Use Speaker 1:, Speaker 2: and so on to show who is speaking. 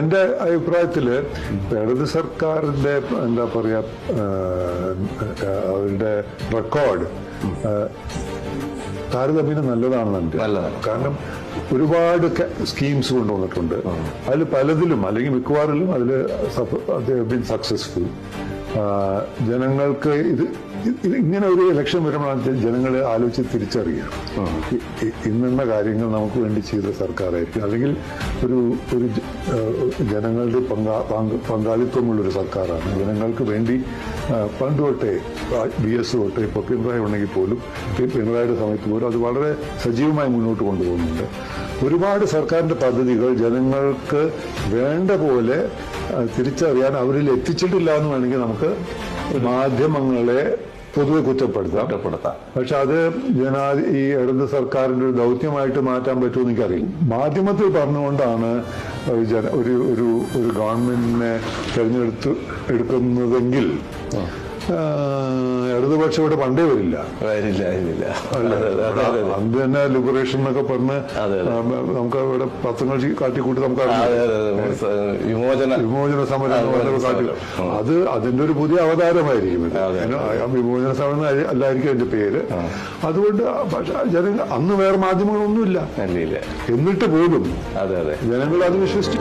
Speaker 1: എന്റെ അഭിപ്രായത്തിൽ ഇടത് സർക്കാരിന്റെ എന്താ പറയാ അവരുടെ റെക്കോർഡ് താരതമ്യം താരതമ്യേന നല്ലതാണെന്ന്. കാരണം ഒരുപാട് സ്കീംസ് കൊണ്ടുവന്നിട്ടുണ്ട്. അതിൽ പലതിലും അല്ലെങ്കിൽ മിക്കവാറിലും അതിൽ സക്സസ്ഫുൾ. ജനങ്ങൾക്ക് ഇത് ഇങ്ങനെ ഒരു ഇലക്ഷൻ വരുമ്പോഴാണ് ജനങ്ങൾ ആലോചിച്ച് തിരിച്ചറിയുക. ഇ- ഇ- ഇന്നിന്ന കാര്യങ്ങൾ നമുക്ക് വേണ്ടി ചെയ്ത സർക്കാരായിരിക്കും. അല്ലെങ്കിൽ ഒരു ഒരു ജനങ്ങളുടെ പങ്കാ പങ്ക് പങ്കാളിത്തമുള്ളൊരു സർക്കാരാണ്. ജനങ്ങൾക്ക് വേണ്ടി പണ്ട് തൊട്ടേ ബി എസ് തൊട്ടേ ഇപ്പോൾ പിണറായി ഉണ്ടെങ്കിൽ പോലും പിണറായിയുടെ സമയത്ത് പോലും അത് വളരെ സജീവമായി മുന്നോട്ട് കൊണ്ടുപോകുന്നുണ്ട്. ഒരുപാട് സർക്കാരിന്റെ പദ്ധതികൾ ജനങ്ങൾക്ക് വേണ്ട പോലെ തിരിച്ചറിയാൻ അവരിൽ എത്തിച്ചിട്ടില്ല എന്ന് വേണമെങ്കിൽ നമുക്ക് മാധ്യമങ്ങളെ പൊതുവെ കുറ്റപ്പെടുത്താം.
Speaker 2: കുറ്റപ്പെടുത്താം.
Speaker 1: പക്ഷെ അത് ജനാ ഈ ഇടത് സർക്കാരിന്റെ ഒരു ദൗത്യമായിട്ട് മാറ്റാൻ പറ്റുമെന്ന് എനിക്കറിയില്ല. മാധ്യമത്തിൽ പറഞ്ഞുകൊണ്ടാണ് ഒരു ജന ഒരു ഒരു ഒരു ഗവൺമെന്റിനെ തെരഞ്ഞെടുത്ത് എടുക്കുന്നതെങ്കിൽ ഇടതുപക്ഷം ഇവിടെ പണ്ടേ വരില്ല.
Speaker 2: വരില്ല വരില്ല.
Speaker 1: അന്ന് തന്നെ ലിബറേഷൻ എന്നൊക്കെ പറഞ്ഞ് നമുക്ക് ഇവിടെ പത്രങ്ങൾ കാട്ടിക്കൂട്ടി നമുക്ക്
Speaker 2: വിമോചന
Speaker 1: വിമോചന സമരം
Speaker 2: അതെ,
Speaker 1: പറഞ്ഞൊക്കെ കാട്ടി അത് അതിന്റെ ഒരു പുതിയ അവതാരമായിരിക്കും വിമോചന സമരം അല്ലായിരിക്കും അതിന്റെ പേര്. അതുകൊണ്ട് പക്ഷെ ജനങ്ങൾ അന്ന് വേറെ മാധ്യമങ്ങളൊന്നുമില്ല. എന്നിട്ട് പോലും ജനങ്ങൾ അത് വിശ്വസിച്ചു.